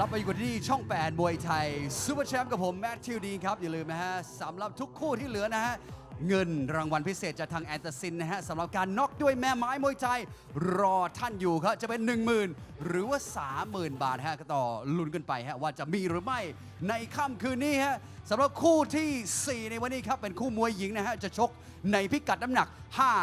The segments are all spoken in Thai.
รับไปอยู่ที่ช่อง 8 มวยไทยซูเปอร์แชมป์กับผม แมทธิวดีนครับ อย่าลืมนะฮะสำหรับทุกคู่ที่เหลือนะฮะ เงินรางวัลพิเศษจากทางแอนเตอร์ซินนะฮะสำหรับการน็อกด้วยแม่ไม้มวยไทยรอท่านอยู่ครับจะเป็น 10,000 หรือว่า 30,000 บาทฮะก็ต่อลุ้นกันไปฮะว่าจะมีหรือไม่ในค่ำคืนนี้ฮะสำหรับคู่ทีสี่ 4 ในวันนี้ครับ เป็นคู่มวยหญิงนะฮะ จะชกในพิกัดน้ำหนัก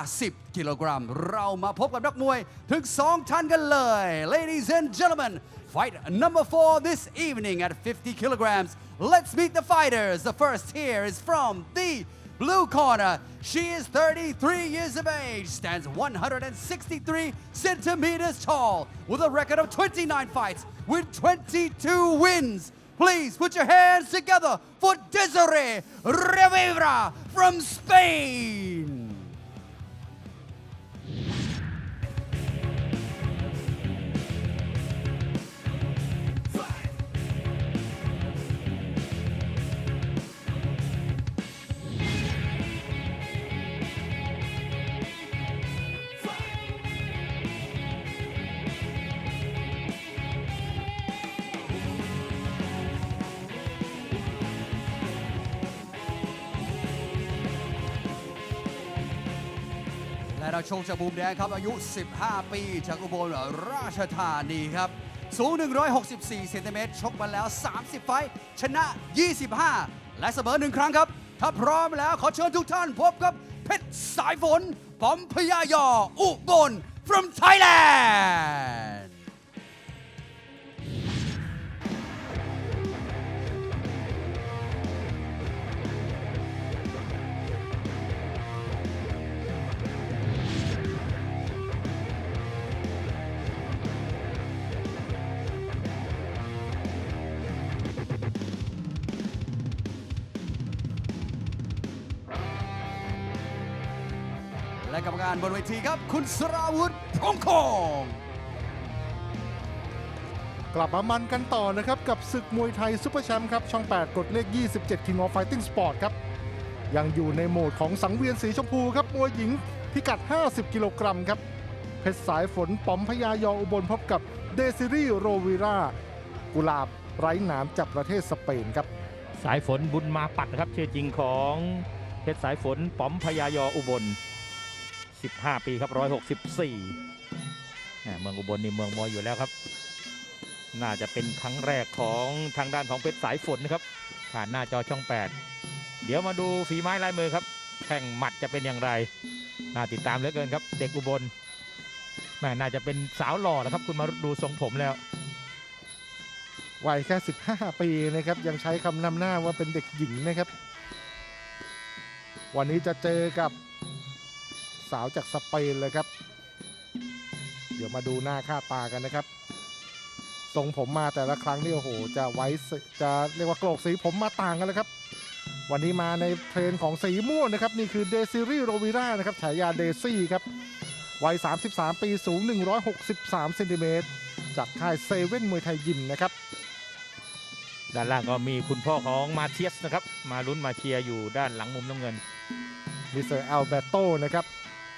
50 กิโลกรัม เรามาพบกับนักมวยถึง 2 ท่านกันเลย ladies and gentlemen Fight number four this evening at 50 kilograms. Let's meet the fighters. The first here is from the blue corner. She is 33 years of age, stands 163 centimeters tall, with a record of 29 fights with 22 wins. Please put your hands together for Desiree Rivera from Spain. ดาวชมจากมุมแดงครับ อายุ 15 ปี จากอุบลราชธานีครับ สูง 164เซนติเมตรชกมาแล้ว 30 ไฟชนะ 25 และเสมอหนึ่งครั้งครับ ถ้าพร้อมแล้วขอเชิญทุกท่านพบกับเพชรสายฝนปอมพยายอ อุบล from Thailand และกรรมการบนเวทีครับ คุณสราวุธพรหมคงกลับมามันกันต่อนะครับ กับศึกมวยไทยซุปเปอร์แชมป์ครับ ช่อง 8 กดเลข 27 King of Fighting Sport ครับ ยังอยู่ในโหมดของสังเวียนสีชมพูครับ มวยหญิงพิกัด 50 กิโลกรัมครับ เพชรสายฝนป๋อมพยายออุบลพบกับเดซิรีโรวิรากุหลาบไร้หนามจากประเทศสเปนครับ สายฝนบุญมาปัดนะครับชื่อจริงของเพชรสายฝนป๋อมพยายออุบล 15 ปีครับ 164 เมืองอุบลนี่เมืองมวยอยู่แล้วครับ น่าจะเป็นครั้งแรกของทางด้านของเพชรสายฝนนะครับ ผ่านหน้าจอช่อง 8 เดี๋ยวมาดูฝีไม้ลายมือครับ แข่งหมัดจะเป็นอย่างไร น่าติดตามเหลือเกินครับ เด็กอุบลแม่น่าจะเป็นสาวหล่อนะครับ คุณมาดูทรงผมแล้ววัยแค่ 15 ปีนะครับ ยังใช้คำนำหน้าว่าเป็นเด็กหญิงนะครับ วันนี้จะเจอกับ สาวจากสเปนเลยครับ เดี๋ยวมาดูหน้าค่าตากันนะครับทรงผมมาแต่ละครั้งนี่โอ้โห จะไว้สจะเรียกว่าโกรกสีผมมาต่างกันเลยครับ วันนี้มาในเทรนของสีม่วงนะครับ นี่คือเดซิรีโรวิรานะครับฉายาเดซี่ครับวัย 33 ปีสูง 163เซนติเมตรจากค่ายเซเว่นมวยไทยยิมนะครับ ด้านล่างก็มีคุณพ่อของมาเทียสนะครับ มาลุ้นมาเชียร์อยู่ด้านหลังมุมน้ำเงินมิสเตอร์อัลเบโตนะครับ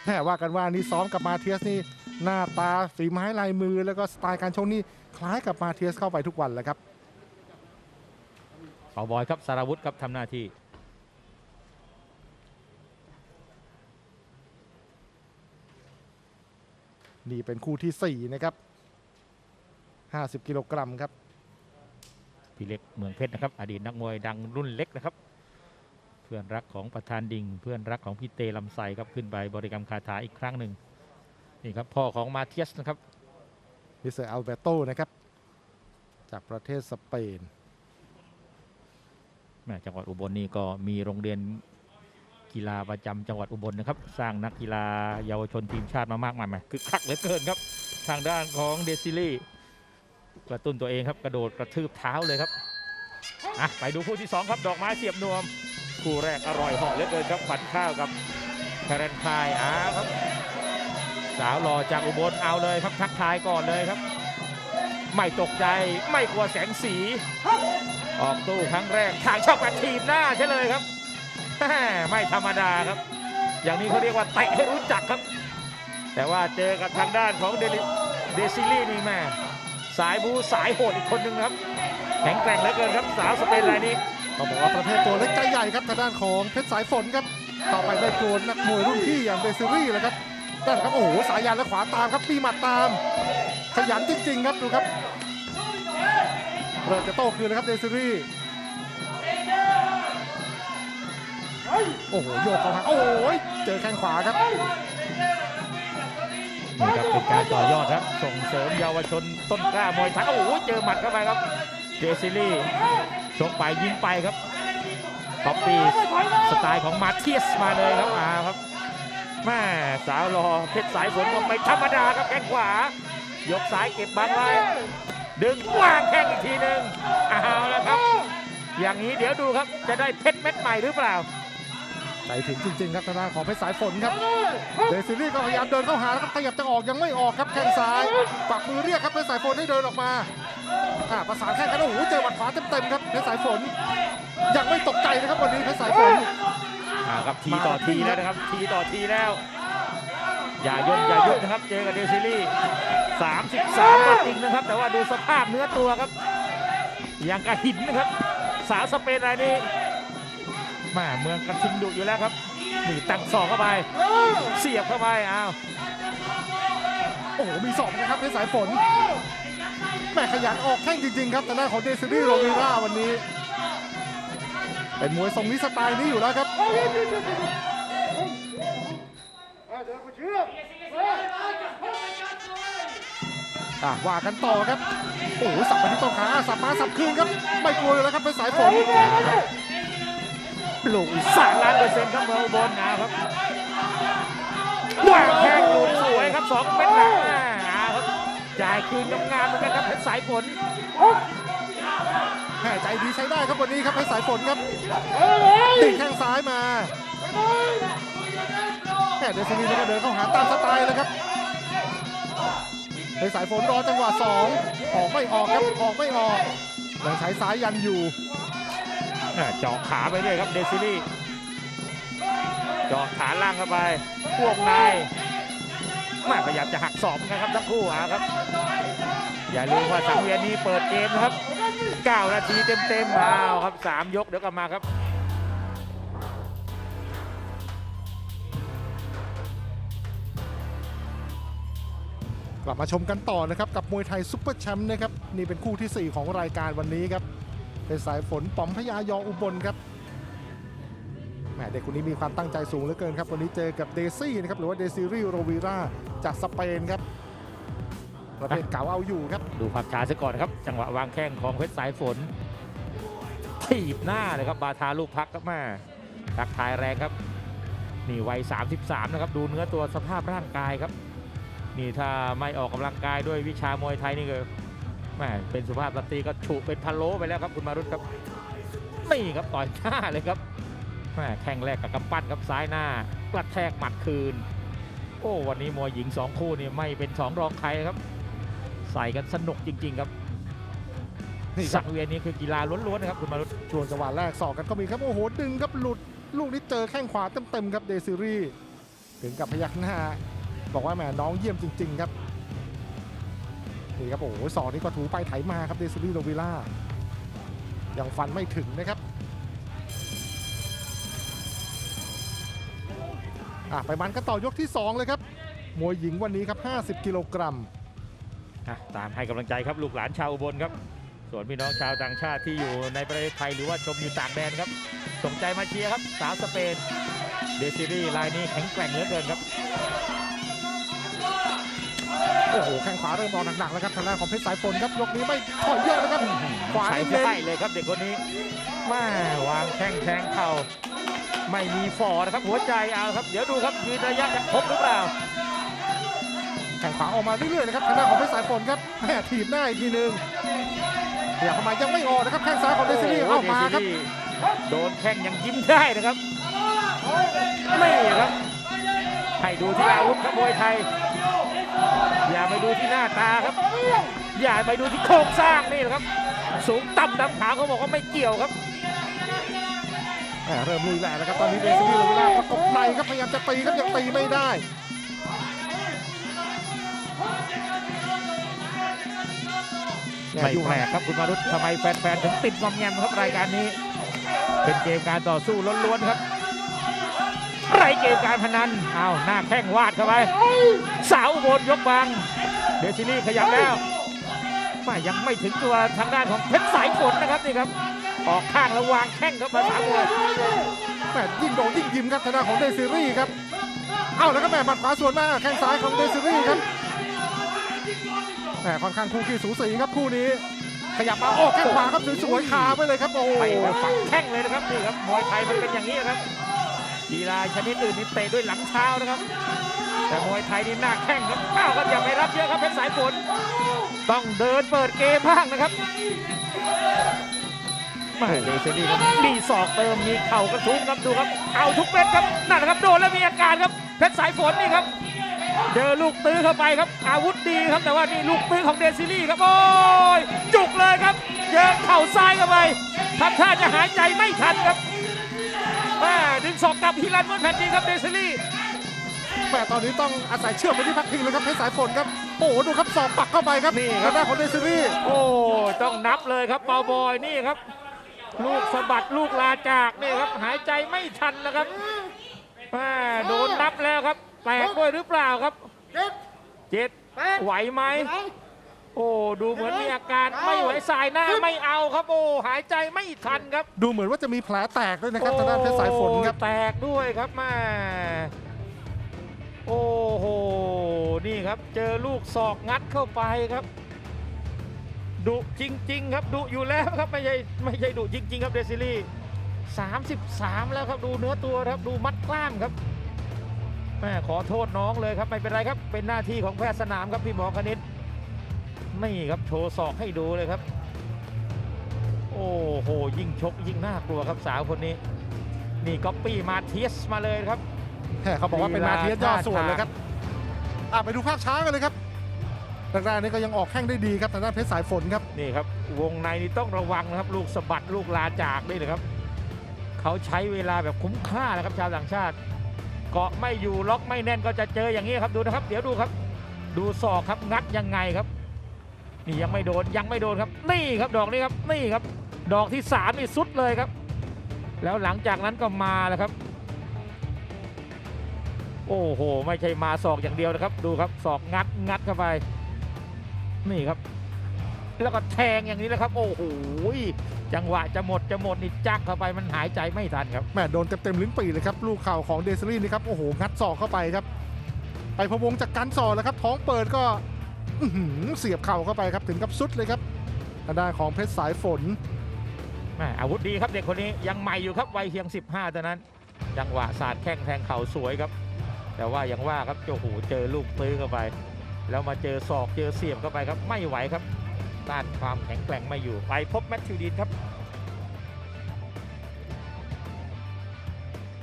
แม่ว่ากันว่านี่ซ้อมกับมาเทียสนี่หน้าตาฝีไม้ลายมือ แล้วก็สไตล์การชกนี่คล้ายกับมาเทียสเข้าไปทุกวันแหละครับเป่าบอยครับสารวุฒิครับทำหน้าที่นี่เป็นคู่ทีสี่ 4 นะครับ 50 กิโลกรัมครับ พี่เล็กเมืองเพชรนะครับ อดีตนักมวยดังรุ่นเล็กนะครับ เพื่อนรักของประธานดิงเพื่อนรักของพี่เตลำไสครับขึ้นไปบริกรรมคาถาอีกครั้งหนึ่งนี่ครับพ่อของมาเทียสนะครับมิสเตอร์อัลเบโตนะครับ จากประเทศสเปนแม่จังหวัดอุบลนี่ก็มีโรงเรียนกีฬาประจำจังหวัดอุบลนะครับ สร้างนักกีฬาเยาวชนทีมชาติมามากมายไหมคือคักเหลือเกินครับ ทางด้านของเดซิลี่กระตุ้นตัวเองครับ กระโดดกระทืบเท้าเลยครับอะไปดูคู่ที่สองครับ ดอกไม้เสียบนวม คู่แรกอร่อยหาะเหลือเกินครับขวัญข้าวกับแครนพายอ้าวครับ สาวหล่อจากอุบลเอาเลยครับทักทายก่อนเลยครับ ไม่ตกใจไม่กลัวแสงสี ออกตู้ครั้งแรกทางชอบกัดทีบหน้าใช่เลยครับไม่ธรรมดาครับ อย่างนี้เขาเรียกว่าเตะให้รู้จักครับ แต่ว่าเจอกับทางด้านของเดลิเดซิลี่นี่แม่สายบูสายโหดอีกคนนึงครับ แข็งแกร่งเหลือเกินครับสาวสเปนรายนี้ ต้องบอกว่าประเภทตัวเล็กใจใหญ่ครับทางด้านของเพชรสายฝนครับต่อไปได้โกนนักมวยรุ่นพี่อย่างเดซิรี่เลยครับนั่นครับโอ้โหสายยานและขวาตามครับมีหมัดตาม ขยันจริง ๆ ครับดูครับเริ่มจะโต้คืนเลยครับเดซิรี่โอ้โหโยกเข้าหาโอ้โหเจอแข้งขวาครับนี่ครับเป็นการต่อยอดครับ ส่งเสริมเยาวชนต้นกล้ามวยไทยโอ้โหเจอหมัดเข้าไปครับเดซิลี่ ชกไปยิงไปครับท็อปปี้สไตล์ของมาเทียสมาเลยครับอาครับแม่สาวรอเพชรสายฝนก็ไม่ธรรมดาครับแข้งขวา ยกซ้ายเก็บบังไว้ดึงวางแข้งอีกทีหนึ่งเอาแล้วครับ อย่างนี้เดี๋ยวดูครับจะได้เพชรเม็ดใหม่หรือเปล่าใจถึงจริงๆครับทางด้านของเพชรสายฝนครับเดซิลี่ก็พยายามเดินเข้าหาแล้วครับขยับจะออกยังไม่ออกครับแข้งซ้ายปักมือเรียกครับเพชรสายฝนให้เดินออกมา อ่าประสานแข้งกันโอ้โหเจอหมัดขวาเต็มๆครับเพชรสายฝน ยังไม่ตกใจนะครับวันนี้เพชรสายฝนอ่าครับทีต่อทีแล้วนะครับ ทีต่อทีแล้ว อย่าย่นอย่ายุดนะครับ เจอกับเดซิลี่33ก็จริงนะครับ แต่ว่าดูสภาพเนื้อตัวครับอย่างกระหินนะครับ สาวสเปนรายนี้แมาเมืองกระทิงดุอยู่แล้วครับนี่ตั้งศอกเข้าไปเสียบเข้าไปอ้าวโอ้โหมีสอบนะครับเพชรสายฝนแม่ ขยันออกแข้งจริงๆครับทางด้านของเดซิลี่โรวิราวันนี้ เป็นมวยทรงนี้สไตล์นี้อยู่แล้วครับอะว่ากันต่อครับ โอ้โหสับไปที่ต้นขาสับมาสับคืนครับไม่กลัวเลยแล้วครับเป็นสายฝนลูกสานล้านเปอร์เซ็นต์ครับเมืองอุบลนะครับวางแข้งลูสวยครับสองเม็ด จ่ายคืนงามๆเหมือนกันครับเพชรสายฝนแห่ใจดีใช้ได้ครับวันนี้ครับให้สายฝนครับติดแข้งซ้ายมาแห่เดซิลีก็เดินเข้าหาตามสไตล์เลยครับให้สายฝนรอจังหวะสองออกไม่ออกครับออกไม่ออกยังใช้ซ้ายยันอยู่อ่าเจาะขาไปด้วยครับเดซิลี่เจาะขาล่างเข้าไปพวกในแมาพยายามจะหักศอกนกันครับทั้งคู่อะครับ อย่าลืมว่าสังเวียนนี้เปิดเกมนะครับ 9 นาทีเต็มๆเอาครับ 3 ยกเดี๋ยวกลับมาครับกลับมาชมกันต่อนะครับกับมวยไทยซุปเปอร์แชมป์นะครับนี่เป็นคู่ทีสี่4 ของรายการวันนี้ครับเป็นสายฝนป๋อมพญายออุบลครับ แหมเด็กคนนี้มีความตั้งใจสูงเหลือเกินครับวันนี้เจอกับเดซี่นะครับหรือว่าเดซิรีโรวีราจากสเปนครับประเภทเก่าเอาอยู่ครับ ดูภาพช้าซะก่อนครับ จังหวะวางแข้งของเพชรสายฝนถีบหน้าเลยครับบาทาลูกพักครับม่ทักทายแรงครับ นี่วัย 33 นะครับ ดูเนื้อตัวสภาพร่างกายครับ นี่ถ้าไม่ออกกำลังกายด้วยวิชามวยไทยนี่ก็แม่เป็นสุภาพสตรีก็ฉุเป็นพะโล้ไปแล้วครับคุณมารุตครับนี่ครับต่อยหน้าเลยครับ แม่แข้งแรกกับกำปั้นครับซ้ายหน้ากระแทกหมัดคืน โอ้วันนี้มวยหญิงสองคู่นี่ไม่เป็นสองรองใครครับ ใส่กันสนุกจริง ๆ ครับนี่คสัรับงเวียนนี้คือกีฬาล้วนๆนะครับคุณมารุตช่วงจังหวะแรกสอกกันก็มีครับโอ้โหดึงครับหลุดลูกนี้เจอแข้งขวาเต็มๆครับเดซิรีถึงกับพยักหน้าบอกว่าแหมน้องเยี่ยมจริง ๆ ครับนี่ครับโอ้โหสอกนี้ก็ถูไปไถมาครับเดซิรีโรวิล่ายังฟันไม่ถึงนะครับ อะไปมันกันต่อยกที่ 2 เลยครับ มวยหญิงวันนี้ครับ 50 กิโลกรัมอะตามให้กำลังใจครับลูกหลานชาวอุบลครับ ส่วนพี่น้องชาวต่างชาติที่อยู่ในประเทศไทยหรือว่าชมอยู่ต่างแดนครับสนใจมาเชียร์ครับ สาวสเปนเดซิรี่ลายนี้แข็งแกร่งเหลือเกินครับ โอ้โหแข้งขวาเริ่มออกหนักๆแล้วครับทางด้านของเพชรสายฝนครับยกนี้ไม่ถอยเยอะนะครับขวาใช้เน้นได้เลยครับเด็กคนนี้แม่วางแข้งแทงเข่า ไม่มีฟอนะครับหัวใจเอาครับ เดี๋ยวดูครับยืนระยะจะครบหรือเปล่าแข่งขวาออกมาเรื่อยๆนะครับทางด้านของเพชรสายฝนครับแหมถีบหน้าอีกทีหนึงเดี๋ยวเข้ามายังไม่ออกนะครับแข้งซ้ายของเดซิลี่โอ้เอาโหมาครับเดซิลี่โดนแข้งยังยิ้มได้นะครับนี่ครับให้ดูที่อาวุธครับมวยไทย อย่าไปดูที่หน้าตาครับ อย่าไปดูที่โครงสร้างนี่แหละครับ สูงต่ำดำขาวเขาบอกว่าไม่เกี่ยวครับแหม เริ่มลุยแหละแล้วครับตอนนี้เดซิลี่เลเวล่าประกบในครับพยายามจะตีครับยังตีไม่ได้ไม่แปลกครับคุณมารุตทำไมแฟนๆถึงติดงอมแงมครับรายการนี้ เป็นเกมการต่อสู้ล้วนๆครับไรเกมการพนันเอาหน้าแข้งวาดเข้าไปสาวอุบนยกบังเดซิลี่ขยับแล้วไม่ยังไม่ถึงตัวทางด้านของเพชรสายฝนนะครับนี่ครับ ออกข้างแล้ววางแข้งครับภาษามวยแม่ยิ่งโดนยิ่งยิ้มครับทางด้านของเดซิรี่ครับ เอาแล้วก็แม่หมัดขวาสวนมาแข้งซ้ายของเดซิรี่ครับแม่ค่อนข้างคู่ขี้สูสีครับคู่นี้ขยับมาโอ้แข้งขวาครับสวยๆคาไปเลยครับโอ้โหไปแบบฝังแข้งเลยนะครับนี่ครับมวยไทยมันเป็นอย่างนี้นะครับกีฬาชนิดอื่นนี่เตะด้วยหลังเท้านะครับ แต่มวยไทยนี่หน้าแข้งครับอ้าวครับอย่าไปรับเยอะครับเพชรสายฝนต้องเดินเปิดเกมบ้างนะครับ แมาเดซิลี่ครับมีศอกเติมมีเข่ากระทุ้งครับดูครับ เอาทุกเม็ดครับนั่นนะครับโดนแล้วมีอาการครับเพชรสายฝนนี่ครับเจอลูกตื้อเข้าไปครับ อาวุธดีครับแต่ว่านี่ลูกตื้อของเดซิลี่ครับโอ้ยจุกเลยครับเจอเข่าซ้ายเข้าไปทำท่าจะหายใจไม่ทันครับแม่ดึงศอกกลับฮิรันเหมือนแผ่นดินครับเดซิลี่แม่ตอนนี้ต้องอาศัยเชื่อมไปที่พักพิงเลยครับเพชรสายฝนครับโอ้โหดูครับศอกปักเข้าไปครับนี่ครับทางด้านของเดซิรี่โอ้ต้องนับเลยครับเบาบอยนี่ครับ ลูกสะบัดลูกลาจากนี่ครับ หายใจไม่ทันนะครับแม่โดนนับแล้วครับแตกด้วยหรือเปล่าครับเจ็ดไหวไหมโอ้ดูเหมือนมีอาการไม่ไหวสายหน้าไม่เอาครับโอ้หายใจไม่ทันครับ ดูเหมือนว่าจะมีแผลแตกด้วยนะครับทางด้านเพชรสายฝนครับโอ้แตกด้วยครับแม่โอ้โหนี่ครับ เจอลูกศอกงัดเข้าไปครับ ดุจริง ๆ ครับดุอยู่แล้วครับไม่ใช่ไม่ใช่ดุจริง ๆ ครับเดซิลี่33 แล้วครับดูเนื้อตัวครับดูมัดกล้ามครับแม่ขอโทษน้องเลยครับไม่เป็นไรครับ เป็นหน้าที่ของแพทย์สนามครับพี่หมอคณิตนี่ครับโชว์ศอกให้ดูเลยครับ โอ้โหยิ่งชกยิ่งน่ากลัวครับสาวคนนี้ นี่ก๊อปปี้มาเทียสมาเลยครับแค่เขาบอกว่าเป็นนาทียอดส่วนเลยครับอะไปดูภาพช้ากันเลยครับ แรกๆนี่ก็ยังออกแข้งได้ดีครับทางด้านเพชรสายฝนครับนี่ครับ วงในนี่ต้องระวังนะครับลูกสะบัดลูกลาจากนี่เลยครับ เขาใช้เวลาแบบคุ้มค่านะครับชาวต่างชาติ เกาะไม่อยู่ล็อกไม่แน่นก็จะเจออย่างนี้ครับดูนะครับ เดี๋ยวดูครับ ดูศอกครับงัดยังไงครับ นี่ยังไม่โดนยังไม่โดนครับ นี่ครับดอกนี้ครับนี่ครับ ดอกที่สามนี่สุดเลยครับ แล้วหลังจากนั้นก็มาแล้วครับโอ้โห ไม่ใช่มาศอกอย่างเดียวนะครับ ดูครับศอกงัดงัดเข้าไป นี่ครับ แล้วก็แทงอย่างนี้แหละครับ โอ้โหจังหวะจะหมดจะหมดนี่จักเข้าไปมันหายใจไม่ทันครับแม่โดนเต็มๆลิ้นปี่เลยครับลูกเข่าของเดซิลี่นี่ครับโอ้โหงัดศอกเข้าไปครับ ไปพะวงจากการศอกแล้วครับ ท้องเปิดก็อื้อหือเสียบเข่าเข้าไปครับถึงกับสุดเลยครับทางด้านของเพชรสายฝนแม่อาวุธดีครับเด็กคนนี้ยังใหม่อยู่ครับวัยเพียง 15เท่านั้น จังหวะสาดแข้งแทงเข่าสวยครับ แต่ว่ายังว่าครับโอ้โหเจอลูกตื้อเข้าไป แล้วมาเจอศอกเจอเสียบเข้าไปครับไม่ไหวครับต้านความแข็งแกร่งไม่อยู่ไปพบแมทธิวดีนครับ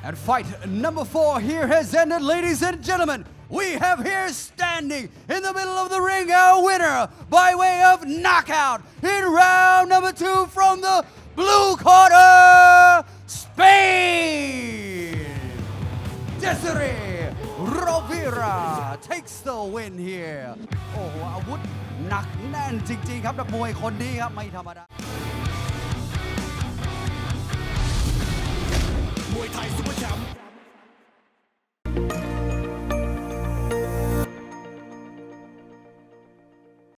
And fight number four here has ended, ladies and gentlemen. We have here standing in the middle of the ring our winner by way of knockout in round number two from the blue corner, Spain. Desiree Rovira takes the win here. โอ้โห อาวุธหนักแน่นจริง ๆ ครับนักมวยคนนี้ครับ ไม่ธรรมดามวยไทยซุปเปอร์แชมป์